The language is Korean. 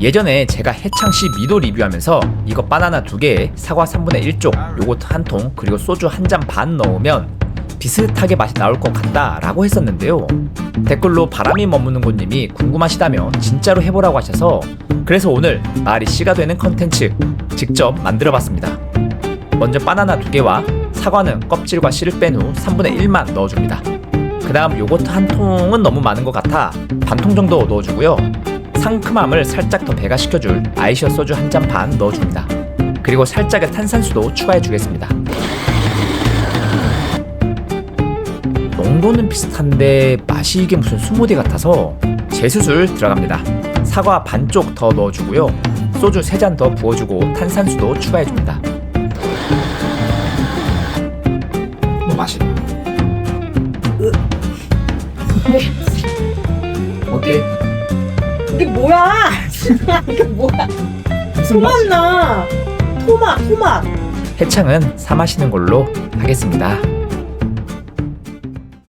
예전에 제가 해창시 미도 리뷰하면서 이거 바나나 두 개에 사과 3분의 1쪽, 요거트 한 통, 그리고 소주 한 잔 반 넣으면 비슷하게 맛이 나올 것 같다 라고 했었는데요. 댓글로 바람이 머무는 곳님이 궁금하시다며 진짜로 해보라고 하셔서 그래서 오늘 말이 씨가 되는 컨텐츠 직접 만들어 봤습니다. 먼저 바나나 두 개와 사과는 껍질과 씨를 뺀 후 3분의 1만 넣어줍니다. 그 다음 요거트 한 통은 너무 많은 것 같아 반 통 정도 넣어주고요. 상큼함을 살짝 더 배가시켜줄 아이셔 소주 한 잔 반 넣어줍니다. 그리고 살짝의 탄산수도 추가해주겠습니다. 농도는 비슷한데 맛이 이게 무슨 스무디 같아서 제수술 들어갑니다. 사과 반쪽 더 넣어주고요. 소주 3잔 더 부어주고 탄산수도 추가해줍니다. 너무 맛있다. 어때? 이게 뭐야? 이게 뭐야? 토맛 나. 토맛, 토맛. 해창은 사 마시는 걸로 하겠습니다.